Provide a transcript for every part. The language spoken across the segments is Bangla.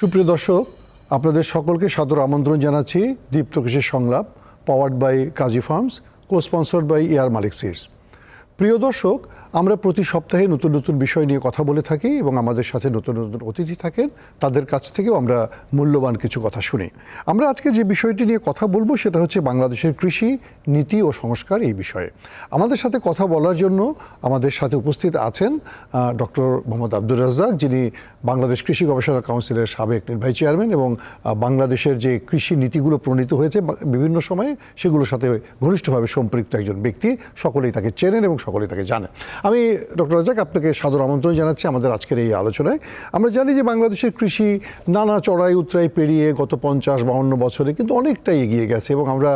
সুপ্রিয় দর্শক, আপনাদের সকলকে সাদর আমন্ত্রণ জানাচ্ছি দীপ্ত কৃষির সংলাপ powered by Kazi Farms co sponsored by AR Malik Seeds প্রিয় দর্শক আমরা প্রতি সপ্তাহে নতুন নতুন বিষয় নিয়ে কথা বলে থাকি এবং আমাদের সাথে নতুন নতুন অতিথি থাকেন। তাদের কাছ থেকেও আমরা মূল্যবান কিছু কথা শুনি। আমরা আজকে যে বিষয়টি নিয়ে কথা বলব সেটা হচ্ছে বাংলাদেশের কৃষি নীতি ও সংস্কার এই বিষয়ে। আমাদের সাথে কথা বলার জন্য আমাদের সাথে উপস্থিত আছেন ডক্টর মোহাম্মদ আব্দুর রাজ্জাক, যিনি বাংলাদেশ কৃষি গবেষণা কাউন্সিলের সাবেক নির্বাহী চেয়ারম্যান এবং বাংলাদেশের যে কৃষি নীতিগুলো প্রণীত হয়েছে বিভিন্ন সময়ে সেগুলোর সাথে ঘনিষ্ঠভাবে সম্পৃক্ত একজন ব্যক্তি। সকলেই তাকে চেনেন এবং সকলেই তাকে জানেন। আমি ডক্টর রাজাক আপনাকে সাদর আমন্ত্রণ জানাচ্ছি আমাদের আজকের এই আলোচনায়। আমরা জানি যে বাংলাদেশের কৃষি নানা চড়াই উতরাই পেরিয়ে গত পঞ্চাশ বাউন্ন বছরে কিন্তু অনেকটাই এগিয়ে গেছে এবং আমরা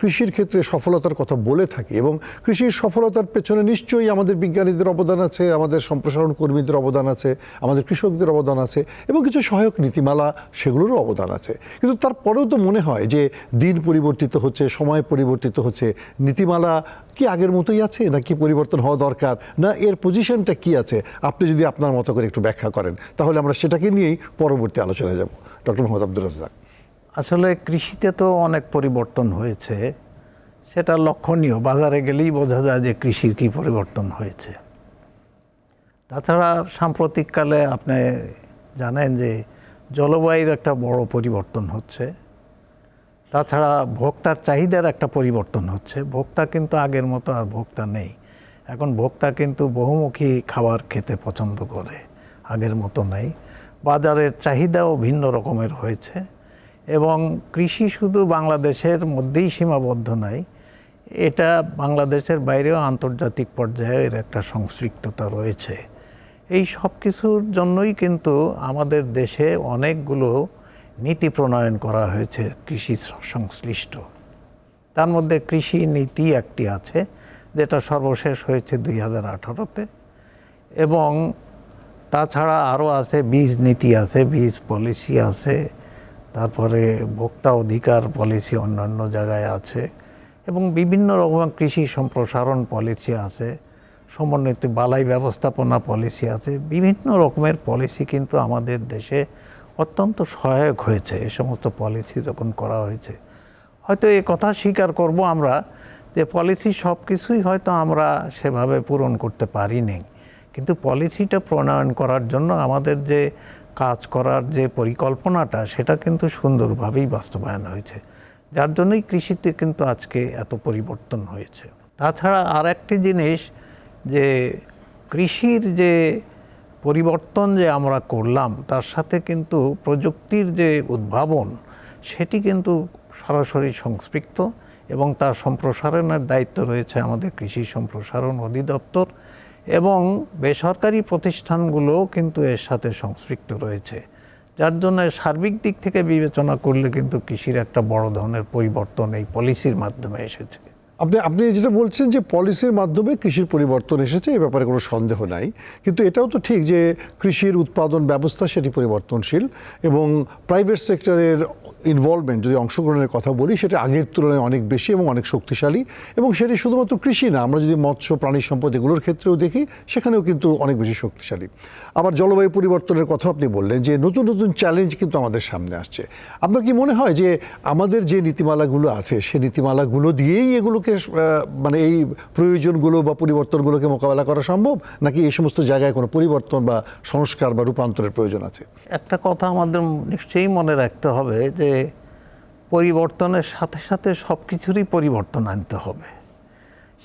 কৃষির ক্ষেত্রে সফলতার কথা বলে থাকি এবং কৃষির সফলতার পেছনে নিশ্চয়ই আমাদের বিজ্ঞানীদের অবদান আছে, আমাদের সম্প্রসারণ কর্মীদের অবদান আছে, আমাদের কৃষকদের অবদান আছে এবং কিছু সহায়ক নীতিমালা সেগুলোরও অবদান আছে। কিন্তু তারপরেও তো মনে হয় যে দিন পরিবর্তিত হচ্ছে, সময় পরিবর্তিত হচ্ছে, নীতিমালা কি আগের মতোই আছে? নাকি পরিবর্তন হওয়া দরকার? না, এর পজিশনটা কি আছে? আপনি যদি আপনার মতো করে একটু ব্যাখ্যা করেন, তাহলে আমরা সেটাকে নিয়েই পরবর্তী আলোচনায় যাব। ডক্টর মোহাম্মদ আব্দুল রাজ্জাক। আসলে কৃষিতে তো অনেক পরিবর্তন হয়েছে। সেটা লক্ষণীয়। বাজারে গেলেই বোঝা যায় যে কৃষির কী পরিবর্তন হয়েছে। তাছাড়া সাম্প্রতিককালে আপনি জানেন যে জলবায়ুর একটা বড় পরিবর্তন হচ্ছে। তাছাড়া ভোক্তার চাহিদার একটা পরিবর্তন হচ্ছে। ভোক্তা কিন্তু আগের মতো আর ভোক্তা নেই। এখন ভোক্তা কিন্তু বহুমুখী খাবার খেতে পছন্দ করে, আগের মতো নেই। বাজারের চাহিদাও ভিন্ন রকমের হয়েছে এবং কৃষি শুধু বাংলাদেশের মধ্যেই সীমাবদ্ধ নয় এটা বাংলাদেশের বাইরেও আন্তর্জাতিক পর্যায়ে এর একটা সংশ্লিষ্টতা রয়েছে। এই সব কিছুর জন্যই কিন্তু আমাদের দেশে অনেকগুলো নীতি প্রণয়ন করা হয়েছে কৃষি সংশ্লিষ্ট। তার মধ্যে কৃষি নীতি একটি আছে, যেটা সর্বশেষ হয়েছে দুই হাজার আঠারোতে। এবং তাছাড়া আরও আছে, বীজ নীতি আছে, বীজ পলিসি আছে, তারপরে ভোক্তা অধিকার পলিসি অন্যান্য জায়গায় আছে, এবং বিভিন্ন রকম কৃষি সম্প্রসারণ পলিসি আছে, সমন্বিত বালাই ব্যবস্থাপনা পলিসি আছে, বিভিন্ন রকমের পলিসি কিন্তু আমাদের দেশে অত্যন্ত সহায়ক হয়েছে এই সমস্ত পলিসি যখন করা হয়েছে। হয়তো এ কথা স্বীকার করব আমরা যে পলিসি সব কিছুই হয়তো আমরা সেভাবে পূরণ করতে পারি পারিনি। কিন্তু পলিসিটা প্রণয়ন করার জন্য আমাদের যে কাজ করার যে পরিকল্পনাটা, সেটা কিন্তু সুন্দরভাবেই বাস্তবায়ন হয়েছে। যার জন্যই কৃষিতে কিন্তু আজকে এত পরিবর্তন হয়েছে। তাছাড়া আর একটি জিনিস যে কৃষির যে পরিবর্তন যে আমরা করলাম, তার সাথে কিন্তু প্রযুক্তির যে উদ্ভাবন, সেটি কিন্তু সরাসরি সংস্পৃক্ত এবং তার সম্প্রসারণের দায়িত্ব রয়েছে আমাদের কৃষি সম্প্রসারণ অধিদপ্তর এবং বেসরকারি প্রতিষ্ঠানগুলোও কিন্তু এর সাথে সংস্পৃক্ত রয়েছে। যার জন্য সার্বিক দিক থেকে বিবেচনা করলে কিন্তু কৃষির একটা বড় ধরনের পরিবর্তন এই পলিসির মাধ্যমে এসেছে। আপনি আপনি যেটা বলছেন যে পলিসির মাধ্যমে কৃষির পরিবর্তন এসেছে, এ ব্যাপারে কোনো সন্দেহ নাই। কিন্তু এটাও তো ঠিক যে কৃষির উৎপাদন ব্যবস্থা সেটি পরিবর্তনশীল এবং প্রাইভেট সেক্টরের ইনভলভমেন্ট যদি অংশগ্রহণের কথা বলি, সেটা আগের তুলনায় অনেক বেশি এবং অনেক শক্তিশালী এবং সেটি শুধুমাত্র কৃষি না, আমরা যদি মৎস্য, প্রাণী সম্পদ এগুলোর ক্ষেত্রেও দেখি, সেখানেও কিন্তু অনেক বেশি শক্তিশালী। আবার জলবায়ু পরিবর্তনের কথা আপনি বললেন যে নতুন নতুন চ্যালেঞ্জ কিন্তু আমাদের সামনে আসছে। আপনার কি মনে হয় যে আমাদের যে নীতিমালাগুলো আছে সেই নীতিমালাগুলো দিয়েই এগুলোকে আহ, মানে এই প্রয়োজনগুলো বা পরিবর্তনগুলোকে মোকাবেলা করা সম্ভব নাকি এই সমস্ত জায়গায় কোনো পরিবর্তন বা সংস্কার বা রূপান্তরের প্রয়োজন আছে? একটা কথা আমাদের নিশ্চয়ই মনে রাখতে হবে যে পরিবর্তনের সাথে সাথে সব কিছুরই পরিবর্তন আনতে হবে।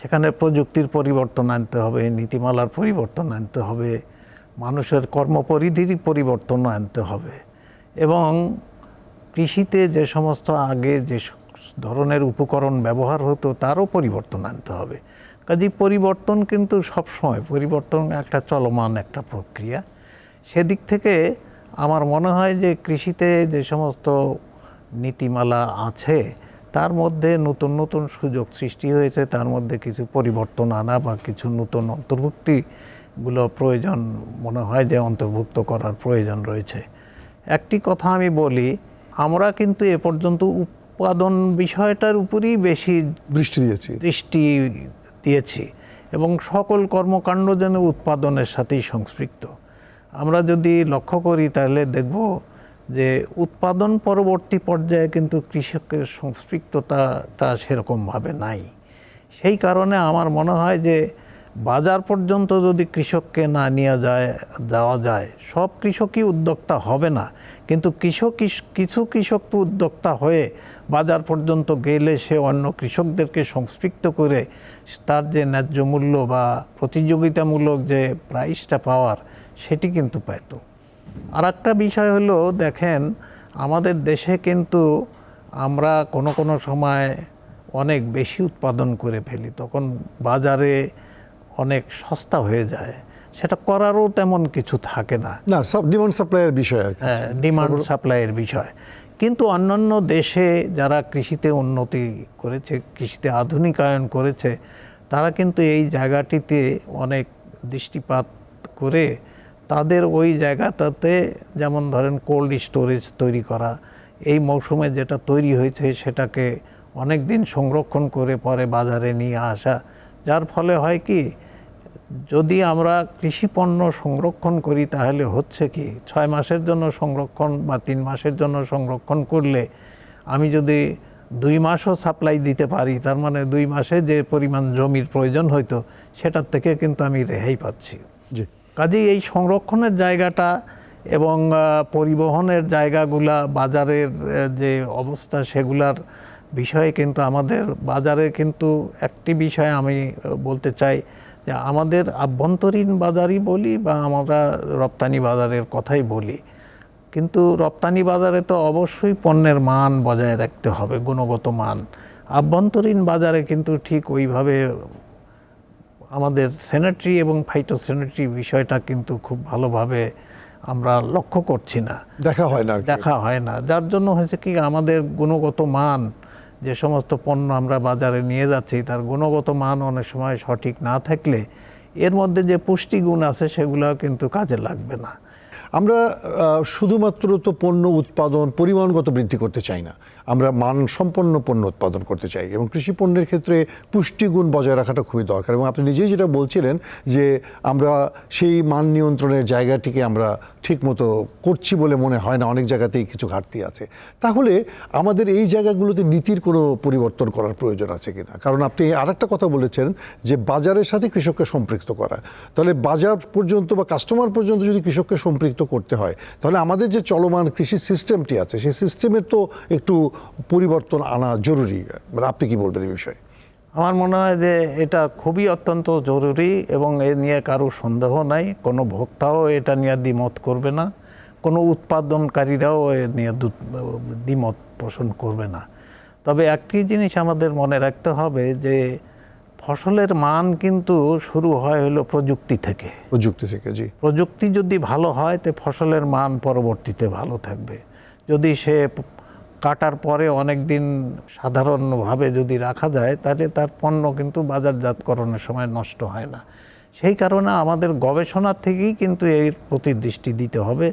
সেখানে প্রযুক্তির পরিবর্তন আনতে হবে নীতিমালার পরিবর্তন আনতে হবে মানুষের কর্মপরিধিরই পরিবর্তন আনতে হবে। এবং কৃষিতে যে সমস্ত আগে যে ধরনের উপকরণ ব্যবহার হতো, তারও পরিবর্তন আনতে হবে। কাজে পরিবর্তন কিন্তু সবসময়, পরিবর্তন একটা চলমান একটা প্রক্রিয়া। সেদিক থেকে আমার মনে হয় যে কৃষিতে যে সমস্ত নীতিমালা আছে, তার মধ্যে নতুন নতুন সুযোগ সৃষ্টি হয়েছে, তার মধ্যে কিছু পরিবর্তন আনা বা কিছু নতুন অন্তর্ভুক্তিগুলো প্রয়োজন, মনে হয় যে অন্তর্ভুক্ত করার প্রয়োজন রয়েছে। একটি কথা আমি বলি, আমরা কিন্তু এ পর্যন্ত উৎপাদন বিষয়টার উপরই বেশি দৃষ্টি দিয়েছি। দৃষ্টি দিয়েছি এবং সকল কর্মকাণ্ড যেন উৎপাদনের সাথেই সংস্পৃক্ত আমরা যদি লক্ষ্য করি তাহলে দেখব যে উৎপাদন পরবর্তী পর্যায়ে কিন্তু কৃষকের সংস্পৃক্ততাটা সেরকমভাবে নাই। সেই কারণে আমার মনে হয় যে বাজার পর্যন্ত যদি কৃষককে না নিয়ে যায়, যাওয়া যায়, সব কৃষকই উদ্যোক্তা হবে না। কিন্তু কৃষক কিছু কৃষক তো উদ্যোক্তা হয়ে বাজার পর্যন্ত গেলে সে অন্য কৃষকদেরকে সংস্পৃক্ত করে তার যে ন্যায্য মূল্য বা প্রতিযোগিতামূলক যে প্রাইসটা পাওয়ার, সেটি কিন্তু পেত আর একটা বিষয় হলো, দেখেন, আমাদের দেশে কিন্তু আমরা কোনো কোনো সময় অনেক বেশি উৎপাদন করে ফেলি। তখন বাজারে অনেক সস্তা হয়ে যায় সেটা করারও তেমন কিছু থাকে না না সব ডিমান্ড সাপ্লাইয়ের বিষয় কি। ডিমান্ড সাপ্লাইয়ের বিষয় কিন্তু অন্যান্য দেশে যারা কৃষিতে উন্নতি করেছে কৃষিতে আধুনিকায়ন করেছে তারা কিন্তু এই জায়গাটিতে অনেক দৃষ্টিপাত করে তাদের ওই জায়গাটাতে যেমন ধরেন কোল্ড স্টোরেজ তৈরি করা এই মৌসুমে যেটা তৈরি হয়েছে সেটাকে অনেক দিন সংরক্ষণ করে পরে বাজারে নিয়ে আসা যার ফলে হয় কি যদি আমরা কৃষি পণ্য সংরক্ষণ করি তাহলে হচ্ছে কি ছয় মাসের জন্য সংরক্ষণ বা তিন মাসের জন্য সংরক্ষণ করলে আমি যদি দুই মাসও সাপ্লাই দিতে পারি তার মানে দুই মাসে যে পরিমাণ জমির প্রয়োজন হয়তো সেটার থেকে কিন্তু আমি রেহাই পাচ্ছি। জি। কাজেই এই সংরক্ষণের জায়গাটা এবং পরিবহনের জায়গাগুলা বাজারের যে অবস্থা সেগুলার বিষয়ে কিন্তু আমাদের বাজারে কিন্তু একটি বিষয় আমি বলতে চাই যে আমাদের আভ্যন্তরীণ বাজারই বলি বা আমরা রপ্তানি বাজারের কথাই বলি। কিন্তু রপ্তানি বাজারে তো অবশ্যই পণ্যের মান বজায় রাখতে হবে গুণগত মান। আভ্যন্তরীণ বাজারে কিন্তু ঠিক ওইভাবে আমাদের স্যানিটারি এবং ফাইটোস্যানিটারি বিষয়টা কিন্তু খুব ভালোভাবে আমরা লক্ষ্য করছি না। দেখা হয় না দেখা হয় না। যার জন্য হয়েছে কি আমাদের গুণগত মান যে সমস্ত পণ্য আমরা বাজারে নিয়ে যাচ্ছি, তার গুণগত মান অনেক সময় সঠিক না থাকলে এর মধ্যে যে পুষ্টিগুণ আছে সেগুলো কিন্তু কাজে লাগবে না। আমরা শুধুমাত্র তো পণ্য উৎপাদন পরিমাণগত বৃদ্ধি করতে চাই না। আমরা মানসম্পন্ন পণ্য উৎপাদন করতে চাই এবং কৃষি পণ্যের ক্ষেত্রে পুষ্টিগুণ বজায় রাখাটা খুবই দরকার। এবং আপনি নিজেই যেটা বলছিলেন যে আমরা সেই মান নিয়ন্ত্রণের জায়গাটিকে আমরা ঠিকমতো করছি বলে মনে হয় না, অনেক জায়গাতেই কিছু ঘাটতি আছে। তাহলে আমাদের এই জায়গাগুলোতে নীতির কোনো পরিবর্তন করার প্রয়োজন আছে কিনা? কারণ আপনি আরেকটা কথা বলেছেন যে বাজারের সাথে কৃষককে সম্পৃক্ত করা। তাহলে বাজার পর্যন্ত বা কাস্টমার পর্যন্ত যদি কৃষককে সম্পৃক্ত করতে হয়, তাহলে আমাদের যে চলমান কৃষি সিস্টেমটি আছে, সেই সিস্টেমের তো একটু পরিবর্তন আনা জরুরি? মানে আপনি কি বলবেন এই বিষয়ে? আমার মনে হয় যে এটা খুবই অত্যন্ত জরুরি এবং এ নিয়ে কারও সন্দেহ নাই কোনো ভোক্তাও এটা নিয়ে দ্বিমত করবে না কোনো উৎপাদনকারীরাও এ নিয়ে দ্বিমত পোষণ করবে না। তবে একটি জিনিস আমাদের মনে রাখতে হবে যে ফসলের মান কিন্তু শুরু হয় হলো প্রযুক্তি থেকে। প্রযুক্তি থেকে জি। প্রযুক্তি যদি ভালো হয় তো ফসলের মান পরবর্তীতে ভালো থাকবে। যদি সে কাটার পরে অনেক দিন সাধারণভাবে যদি রাখা যায়, তাহলে তার পণ্য কিন্তু বাজারজাতকরণের সময় নষ্ট হয় না। সেই কারণে আমাদের গবেষণার থেকেই কিন্তু এর প্রতি দৃষ্টি দিতে হবে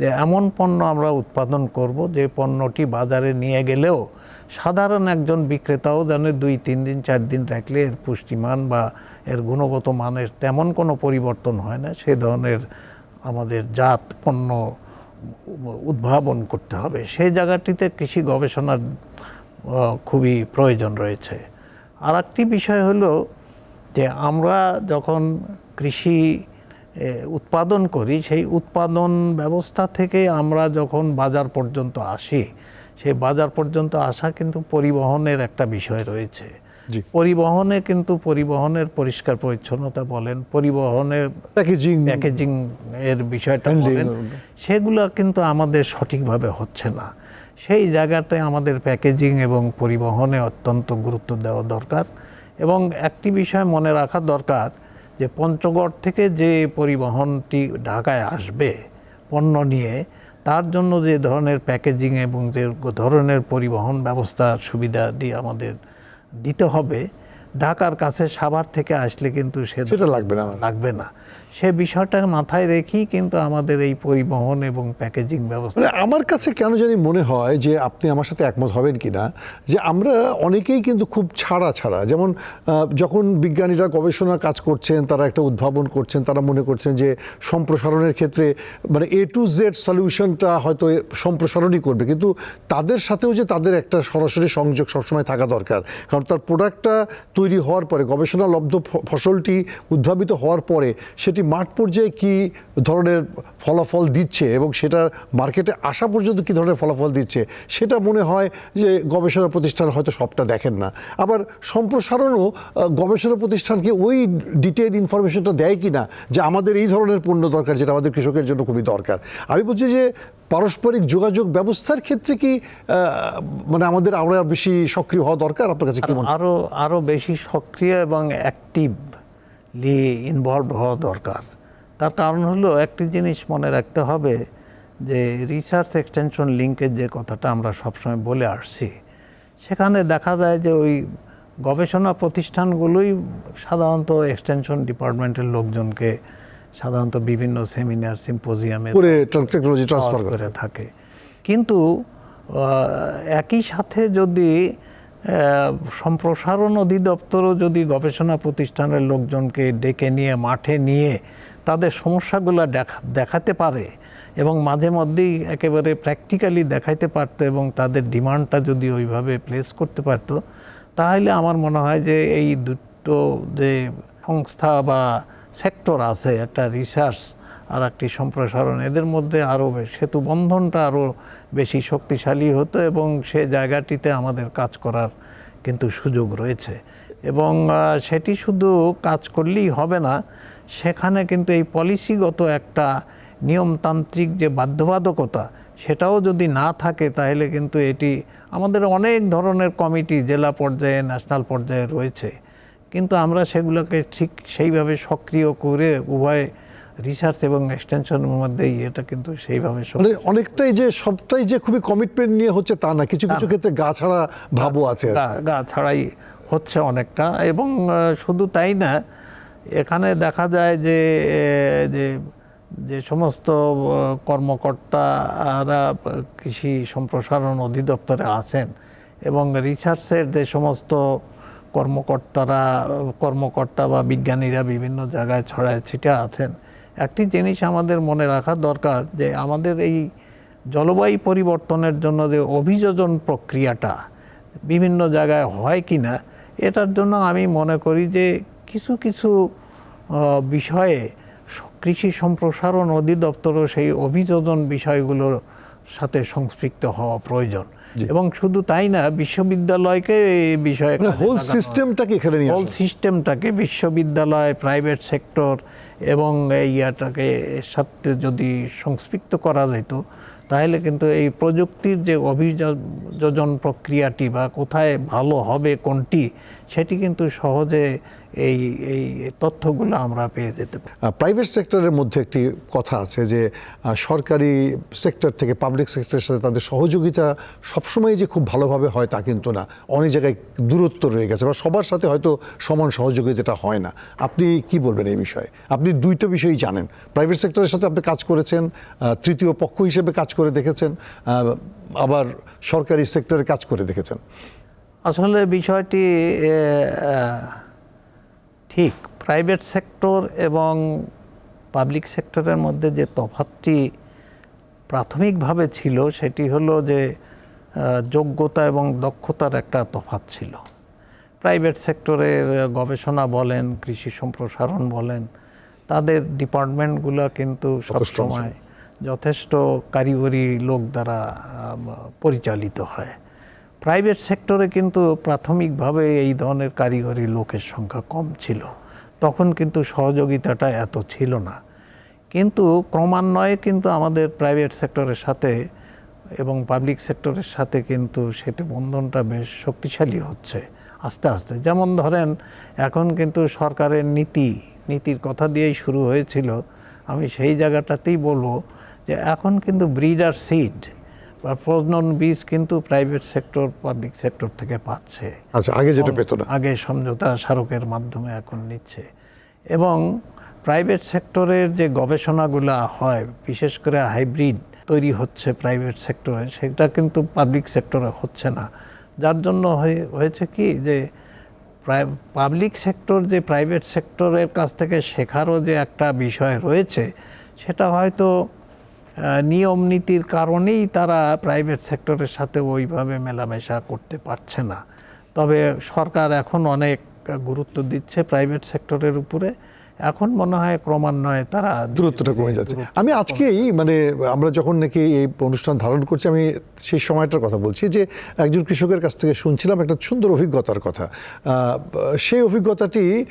যে এমন পণ্য আমরা উৎপাদন করব, যে পণ্যটি বাজারে নিয়ে গেলেও সাধারণ একজন বিক্রেতাও যেন দুই, তিন দিন, চার দিন রাখলে এর পুষ্টিমান বা এর গুণগত মানের তেমন কোনো পরিবর্তন হয় না। সে ধরনের আমাদের জাত, পণ্য উদ্ভাবন করতে হবে সেই জায়গাটিতে কৃষি গবেষণার খুবই প্রয়োজন রয়েছে আর একটি বিষয় হলো যে আমরা যখন কৃষি উৎপাদন করি, সেই উৎপাদন ব্যবস্থা থেকে আমরা যখন বাজার পর্যন্ত আসি, সেই বাজার পর্যন্ত আসা কিন্তু পরিবহনের একটা বিষয় রয়েছে। পরিবহনে কিন্তু পরিবহনের পরিষ্কার পরিচ্ছন্নতা বলেন পরিবহনে প্যাকেজিং। প্যাকেজিং এর বিষয়টা বলেন সেগুলো কিন্তু আমাদের সঠিকভাবে হচ্ছে না। সেই জায়গাতে আমাদের প্যাকেজিং এবং পরিবহনে অত্যন্ত গুরুত্ব দেওয়া দরকার এবং একটি বিষয় মনে রাখা দরকার যে পঞ্চগড় থেকে যে পরিবহনটি ঢাকায় আসবে পণ্য নিয়ে তার জন্য যে ধরনের প্যাকেজিং এবং যে ধরনের পরিবহন ব্যবস্থার সুবিধা দিয়ে আমাদের দিতে হবে। ঢাকার কাছে সাভার থেকে আসলে কিন্তু সেটা লাগবে না লাগবে না। সে বিষয়টা মাথায় রেখেই কিন্তু আমাদের এই পরিবহন এবং প্যাকেজিং ব্যবস্থা। মানে আমার কাছে কেন জানি মনে হয় যে আপনি আমার সাথে একমত হবেন কিনা, যে আমরা অনেকেই কিন্তু খুব ছাড়া ছাড়া। যেমন যখন বিজ্ঞানীরা গবেষণা কাজ করছেন, তারা একটা উদ্ভাবন করছেন, তারা মনে করছেন যে সম্প্রসারণের ক্ষেত্রে মানে এ টু জেড সলিউশনটা হয়তো সম্প্রসারণই করবে। কিন্তু তাদের সাথেও যে তাদের একটা সরাসরি সংযোগ সবসময় থাকা দরকার। কারণ তার প্রোডাক্টটা তৈরি হওয়ার পরে গবেষণা লব্ধ ফসলটি উদ্ভাবিত হওয়ার পরে, সেটি মাঠ পর্যায়ে কি ধরনের ফলাফল দিচ্ছে এবং সেটা মার্কেটে আসা পর্যন্ত কি ধরনের ফলাফল দিচ্ছে? সেটা মনে হয় যে গবেষণা প্রতিষ্ঠান হয়তো সবটা দেখেন না। আবার সম্প্রসারণও গবেষণা প্রতিষ্ঠানকে ওই ডিটেল ইনফরমেশনটা দেয় কি না যে আমাদের এই ধরনের পণ্য দরকার যেটা আমাদের কৃষকের জন্য খুবই দরকার। আমি বলছি যে পারস্পরিক যোগাযোগ ব্যবস্থার ক্ষেত্রে কি মানে আমাদের আরও বেশি সক্রিয় হওয়া দরকার? আপনার কাছে? আরও আরও বেশি সক্রিয় এবং অ্যাক্টিভলি ইনভলভ হওয়া দরকার। তার কারণ হলো একটি জিনিস মনে রাখতে হবে যে রিসার্চ এক্সটেনশন লিঙ্কের যে কথাটা আমরা সবসময় বলে আসছি সেখানে দেখা যায় যে ওই গবেষণা প্রতিষ্ঠানগুলোই সাধারণত এক্সটেনশন ডিপার্টমেন্টের লোকজনকে সাধারণত বিভিন্ন সেমিনার সিম্পোজিয়ামে করে টেকনোলজি ট্রান্সফার করে থাকে। কিন্তু একই সাথে যদি সম্প্রসারণ অধিদপ্তরও যদি গবেষণা প্রতিষ্ঠানের লোকজনকে ডেকে নিয়ে, মাঠে নিয়ে তাদের সমস্যাগুলো দেখা, দেখাতে পারে এবং মাঝে মধ্যেই একেবারে প্র্যাকটিক্যালি দেখাইতে পারতো এবং তাদের ডিমান্ডটা যদি ওইভাবে প্লেস করতে পারতো, তাহলে আমার মনে হয় যে এই দুটো যে সংস্থা বা সেক্টর আছে, একটা রিসার্চ আর একটি সম্প্রসারণ। এদের মধ্যে আরও সেতু বন্ধনটা আরও বেশি শক্তিশালী হতো এবং সে জায়গাটিতে আমাদের কাজ করার কিন্তু সুযোগ রয়েছে। এবং সেটি শুধু কাজ করলেই হবে না, সেখানে কিন্তু এই পলিসিগত একটা নিয়মতান্ত্রিক যে বাধ্যবাধকতা, সেটাও যদি না থাকে তাহলে কিন্তু এটি আমাদের অনেক ধরনের কমিটি, জেলা পর্যায়ে ন্যাশনাল পর্যায়ে রয়েছে। কিন্তু আমরা সেগুলোকে ঠিক সেইভাবে সক্রিয় করে উভয় রিসার্চ এবং এক্সটেনশনের মধ্যেই এটা কিন্তু সেইভাবে মানে অনেকটাই যে সবটাই যে খুবই কমিটমেন্ট নিয়ে হচ্ছে তা না। কিছু কিছু ক্ষেত্রে গা ছাড়া ভাবও আছে। গা ছাড়াই হচ্ছে অনেকটা এবং শুধু তাই না এখানে দেখা যায় যে যে যে সমস্ত কর্মকর্তারা কৃষি সম্প্রসারণ অধিদপ্তরে আছেন এবং রিসার্চের যে সমস্ত কর্মকর্তারা কর্মকর্তা বা বিজ্ঞানীরা বিভিন্ন জায়গায় ছড়ায় ছিটে আছেন একটি জিনিস আমাদের মনে রাখা দরকার যে আমাদের এই জলবায়ু পরিবর্তনের জন্য যে অভিযোজন প্রক্রিয়াটা বিভিন্ন জায়গায় হয় কি না, এটার জন্য আমি মনে করি যে কিছু কিছু বিষয়ে কৃষি সম্প্রসারণ অধিদপ্তরও সেই অভিযোজন বিষয়গুলোর সাথে সংশ্লিষ্ট হওয়া প্রয়োজন। এবং শুধু তাই না বিশ্ববিদ্যালয়কে এই বিষয়ে মানে হোল সিস্টেমটাকে এখানে নিয়ে হোল সিস্টেমটাকে বিশ্ববিদ্যালয় প্রাইভেট সেক্টর এবং এই ইয়াটাকে সাথে যদি সংস্পৃক্ত করা যেত তাহলে কিন্তু এই প্রযুক্তির যে অভিযোজন প্রক্রিয়াটি বা কোথায় ভালো হবে কোনটি সেটি কিন্তু সহজে এই এই তথ্যগুলো আমরা পেয়ে যেতে পারি। প্রাইভেট সেক্টরের মধ্যে একটি কথা আছে যে সরকারি সেক্টর থেকে পাবলিক সেক্টরের সাথে তাদের সহযোগিতা সবসময় যে খুব ভালোভাবে হয় তা কিন্তু না। অনেক জায়গায় দূরত্ব রয়ে গেছে বা সবার সাথে হয়তো সমান সহযোগিতাটা হয় না। আপনি কি বলবেন এই বিষয়ে? আপনি দুইটা বিষয়ই জানেন। প্রাইভেট সেক্টরের সাথে আপনি কাজ করেছেন তৃতীয় পক্ষ হিসেবে কাজ করে দেখেছেন আবার সরকারি সেক্টরে কাজ করে দেখেছেন। আসলে বিষয়টি ঠিক প্রাইভেট সেক্টর এবং পাবলিক সেক্টরের মধ্যে যে তফাতটি প্রাথমিকভাবে ছিল সেটি হলো যে যোগ্যতা এবং দক্ষতার একটা তফাৎ ছিল। প্রাইভেট সেক্টরের গবেষণা বলেন কৃষি সম্প্রসারণ বলেন তাদের ডিপার্টমেন্টগুলো কিন্তু সবসময় যথেষ্ট কারিগরি লোক দ্বারা পরিচালিত হয়। প্রাইভেট সেক্টরে কিন্তু প্রাথমিকভাবে এই ধরনের কারিগরি লোকের সংখ্যা কম ছিল। তখন কিন্তু সহযোগিতাটা এত ছিল না। কিন্তু ক্রমান্বয়ে কিন্তু আমাদের প্রাইভেট সেক্টরের সাথে এবং পাবলিক সেক্টরের সাথে কিন্তু সেটি বন্ধনটা বেশ শক্তিশালী হচ্ছে আস্তে আস্তে। যেমন ধরেন, এখন কিন্তু সরকারের নীতি, নীতির কথা দিয়েই শুরু হয়েছিল। আমি সেই জায়গাটাতেই বলব যে এখন কিন্তু ব্রিডার সিড প্রজনন বীজ কিন্তু প্রাইভেট সেক্টর পাবলিক সেক্টর থেকে পাচ্ছে। আচ্ছা আগে যেটা পেত না। আগে সমঝোতা স্মারকের মাধ্যমে এখন নিচ্ছে। এবং প্রাইভেট সেক্টরের যে গবেষণাগুলো হয় বিশেষ করে হাইব্রিড তৈরি হচ্ছে প্রাইভেট সেক্টরে সেটা কিন্তু পাবলিক সেক্টরে হচ্ছে না। যার জন্য হয়ে- হয়েছে কি যে পাবলিক সেক্টর যে প্রাইভেট সেক্টরের কাছ থেকে শেখারও যে একটা বিষয় রয়েছে সেটা হয়তো নিয়ম নীতির কারণেই তারা প্রাইভেট সেক্টরের সাথে ওইভাবে মেলামেশা করতে পারছে না। তবে সরকার এখন অনেক গুরুত্ব দিচ্ছে প্রাইভেট সেক্টরের উপরে। এখন মনে হয় ক্রমান্বয়ে তারা দূরত্বটা কমে যাচ্ছে। আমি আজকেই মানে আমরা যখন নাকি এই অনুষ্ঠান ধারণ করছি আমি সেই সময়টার কথা বলছি যে একজন কৃষকের কাছ থেকে শুনছিলাম একটা সুন্দর অভিজ্ঞতার কথা। সেই অভিজ্ঞতাটি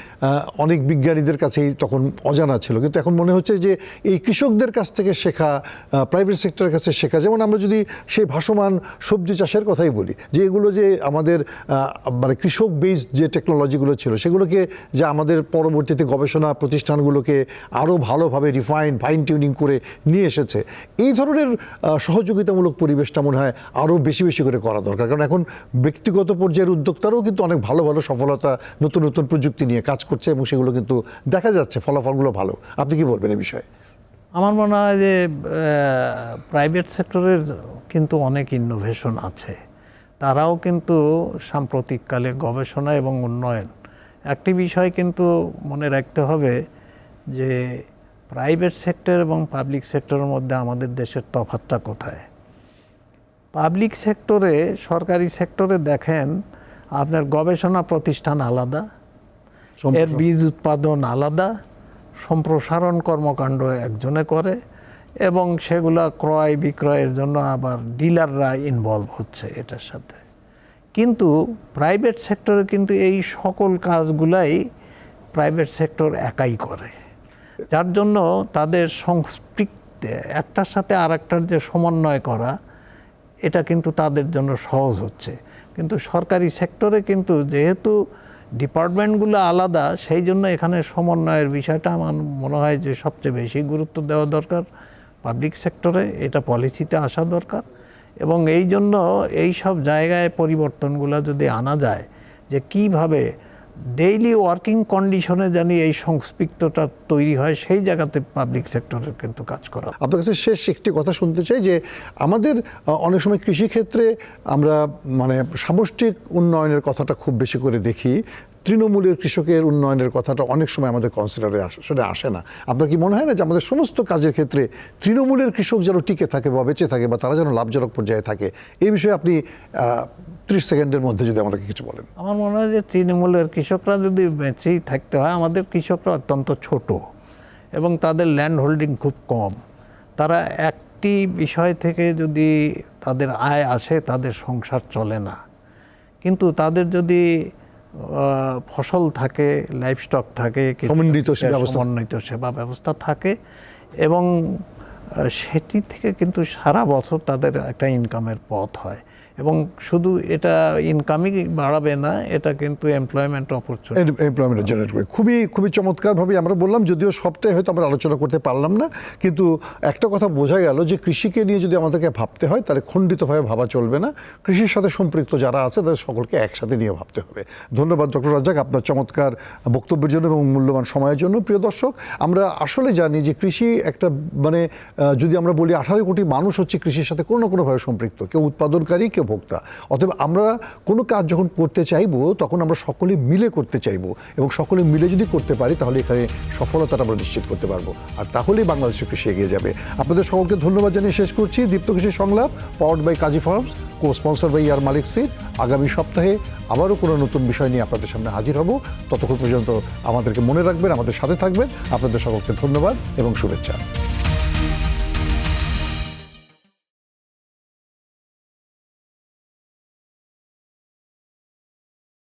অনেক বিজ্ঞানীদের কাছেই তখন অজানা ছিল। কিন্তু এখন মনে হচ্ছে যে এই কৃষকদের কাছ থেকে শেখা প্রাইভেট সেক্টরের কাছে শেখা যেমন আমরা যদি সেই ভাসমান সবজি চাষের কথাই বলি যে এগুলো যে আমাদের মানে কৃষক বেসড যে টেকনোলজিগুলো ছিল সেগুলোকে যে আমাদের পরবর্তীতে গবেষণা প্রতিষ্ঠানগুলোকে আরও ভালোভাবে রিফাইন ফাইন টিউনিং করে নিয়ে এসেছে। এই ধরনের সহযোগিতামূলক পরিবেশটা মনে হয় আরও বেশি বেশি করে করা দরকার। কারণ এখন ব্যক্তিগত পর্যায়ের উদ্যোক্তারাও কিন্তু অনেক ভালো ভালো সফলতা, নতুন নতুন প্রযুক্তি নিয়ে কাজ করছে এবং সেগুলো কিন্তু দেখা যাচ্ছে, ফলাফলগুলো ভালো। আপনি কি বলবেন এই বিষয়ে? আমার মনে হয় যে প্রাইভেট সেক্টরের কিন্তু অনেক ইনোভেশন আছে। তারাও কিন্তু সাম্প্রতিককালে গবেষণা এবং উন্নয়ন একটি বিষয় কিন্তু মনে রাখতে হবে যে প্রাইভেট সেক্টর এবং পাবলিক সেক্টরের মধ্যে আমাদের দেশের তফাতটা কোথায়? পাবলিক সেক্টরে সরকারি সেক্টরে দেখেন আপনার গবেষণা প্রতিষ্ঠান আলাদা এর বীজ উৎপাদন আলাদা সম্প্রসারণ কর্মকাণ্ড একজনে করে এবং সেগুলা ক্রয় বিক্রয়ের জন্য আবার ডিলাররা ইনভলভ হচ্ছে এটার সাথে। কিন্তু প্রাইভেট সেক্টরে কিন্তু এই সকল কাজগুলাই প্রাইভেট সেক্টর একাই করে। যার জন্য তাদের সংস্পৃক্ত একটার সাথে আরেকটার যে সমন্বয় করা, এটা কিন্তু তাদের জন্য সহজ হচ্ছে। কিন্তু সরকারি সেক্টরে কিন্তু যেহেতু ডিপার্টমেন্টগুলো আলাদা, সেই জন্য এখানে সমন্বয়ের বিষয়টা আমার মনে হয় যে সবচেয়ে বেশি গুরুত্ব দেওয়া দরকার। পাবলিক সেক্টরে এটা পলিসিতে আসা দরকার। এবং এই জন্য এই সব জায়গায় পরিবর্তনগুলো যদি আনা যায় যে কীভাবে ডেইলি ওয়ার্কিং কন্ডিশনে জানি এই সংস্পৃক্তটা তৈরি হয়, সেই জায়গাতে পাবলিক সেক্টরের কিন্তু কাজ করা। আপনার কাছে শেষ একটি কথা শুনতে চাই যে, আমাদের অনেক সময় কৃষিক্ষেত্রে আমরা মানে সামষ্টিক উন্নয়নের কথাটা খুব বেশি করে দেখি। তৃণমূলের কৃষকের উন্নয়নের কথাটা অনেক সময় আমাদের কনসিডারে আসলে আসে না। আপনার কি মনে হয় না যে, আমাদের সমস্ত কাজের ক্ষেত্রে তৃণমূলের কৃষক যেন টিকে থাকে বা বেঁচে থাকে বা তারা যেন লাভজনক পর্যায়ে থাকে? এই বিষয়ে আপনি ত্রিশ সেকেন্ডের মধ্যে যদি আমাদেরকে কিছু বলেন। আমার মনে হয় যে তৃণমূলের কৃষকরা যদি বেঁচেই থাকতে হয় আমাদের কৃষকরা অত্যন্ত ছোট এবং তাদের ল্যান্ড হোল্ডিং খুব কম। তারা একটি বিষয় থেকে যদি তাদের আয় আসে তাদের সংসার চলে না। কিন্তু তাদের যদি ফসল থাকে লাইফস্টক থাকে সমন্বিত সমন্বিত সেবা ব্যবস্থা থাকে এবং সেটি থেকে কিন্তু সারা বছর তাদের একটা ইনকামের পথ হয়। এবং শুধু এটা ইনকামই বাড়াবে না, এটা কিন্তু এমপ্লয়মেন্ট অপরচুনিটি এমপ্লয়মেন্ট জেনারেট করে খুবই খুবই চমৎকারভাবে আমরা বললাম, যদিও সবটাই হয়তো আমরা আলোচনা করতে পারলাম না, কিন্তু একটা কথা বোঝা গেল যে কৃষিকে নিয়ে যদি আমাদেরকে ভাবতে হয়, তাহলে খণ্ডিতভাবে ভাবা চলবে না। কৃষির সাথে সম্পৃক্ত যারা আছে, তাদের সকলকে একসাথে নিয়ে ভাবতে হবে। ধন্যবাদ, ডক্টর রাজ্জাক, আপনার চমৎকার বক্তব্যের জন্য এবং মূল্যবান সময়ের জন্য। প্রিয় দর্শক, আমরা আসলে জানি যে কৃষি একটা মানে যদি আমরা বলি আঠারো কোটি মানুষ হচ্ছে কৃষির সাথে কোনো না কোনোভাবে সম্পৃক্ত। কেউ উৎপাদনকারী, কেউ ভোক্তা অতএব আমরা কোনো কাজ যখন করতে চাইব, তখন আমরা সকলে মিলে করতে চাইব এবং সকলে মিলে যদি করতে পারি, তাহলে এখানে সফলতাটা আমরা নিশ্চিত করতে পারব। আর তাহলেই বাংলাদেশের কৃষি এগিয়ে যাবে। আপনাদের সকলকে ধন্যবাদ জানিয়ে শেষ করছি। দীপ্ত কৃষি সংলাপ powered by Kazi Farms co sponsor by AR Malik Seeds আগামী সপ্তাহে আবারও কোনো নতুন বিষয় নিয়ে আপনাদের সামনে হাজির হব। ততক্ষণ পর্যন্ত আমাদেরকে মনে রাখবেন, আমাদের সাথে থাকবেন। আপনাদের সকলকে ধন্যবাদ এবং শুভেচ্ছা।